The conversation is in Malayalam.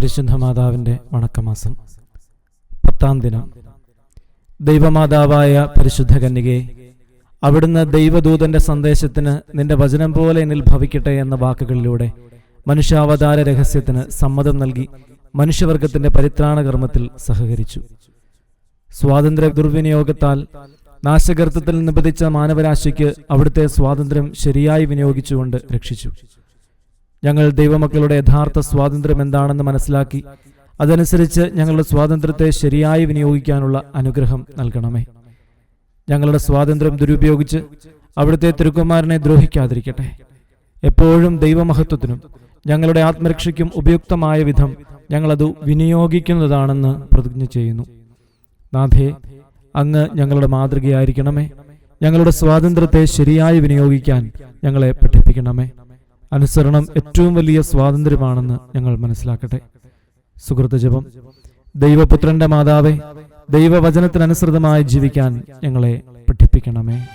പരിശുദ്ധ മാതാവിന്റെ വണക്കമാസം. പത്താം ദിനം. ദൈവമാതാവായ പരിശുദ്ധ കന്യകെ അവിടുന്ന് ദൈവദൂതന്റെ സന്ദേശത്തിന് നിന്റെ വചനം പോലെ എന്നിൽ ഭവിക്കട്ടെ എന്ന വാക്കുകളിലൂടെ മനുഷ്യാവതാര രഹസ്യത്തിന് സമ്മതം നൽകി മനുഷ്യവർഗത്തിന്റെ പരിത്രാണ കർമ്മത്തിൽ സഹകരിച്ചു. സ്വാതന്ത്ര്യ ദുർവിനിയോഗത്താൽ നാശകർത്തത്തിൽ നിബന്ധിച്ച മാനവരാശിക്ക് അവിടുത്തെ സ്വാതന്ത്ര്യം ശരിയായി വിനിയോഗിച്ചുകൊണ്ട് രക്ഷിച്ചു. ഞങ്ങൾ ദൈവമക്കളുടെ യഥാർത്ഥ സ്വാതന്ത്ര്യം എന്താണെന്ന് മനസ്സിലാക്കി അതനുസരിച്ച് ഞങ്ങളുടെ സ്വാതന്ത്ര്യത്തെ ശരിയായി വിനിയോഗിക്കാനുള്ള അനുഗ്രഹം നൽകണമേ. ഞങ്ങളുടെ സ്വാതന്ത്ര്യം ദുരുപയോഗിച്ച് അവിടുത്തെ തിരുക്കുമാരനെ ദ്രോഹിക്കാതിരിക്കട്ടെ. എപ്പോഴും ദൈവമഹത്വത്തിനും ഞങ്ങളുടെ ആത്മരക്ഷയ്ക്കും ഉപയുക്തമായ വിധം ഞങ്ങളത് വിനിയോഗിക്കുന്നതാണെന്ന് പ്രതിജ്ഞ ചെയ്യുന്നു. നാഥേ അങ്ങ് ഞങ്ങളുടെ മാതൃകയായിരിക്കണമേ. ഞങ്ങളുടെ സ്വാതന്ത്ര്യത്തെ ശരിയായി വിനിയോഗിക്കാൻ ഞങ്ങളെ പഠിപ്പിക്കണമേ. അനുസരണം ഏറ്റവും വലിയ സ്വാതന്ത്ര്യമാണെന്ന് ഞങ്ങൾ മനസ്സിലാക്കട്ടെ. സുഹൃത്ത് ജപം. ദൈവപുത്രന്റെ മാതാവെ ദൈവവചനത്തിനനുസൃതമായി ജീവിക്കാൻ ഞങ്ങളെ പഠിപ്പിക്കണമേ.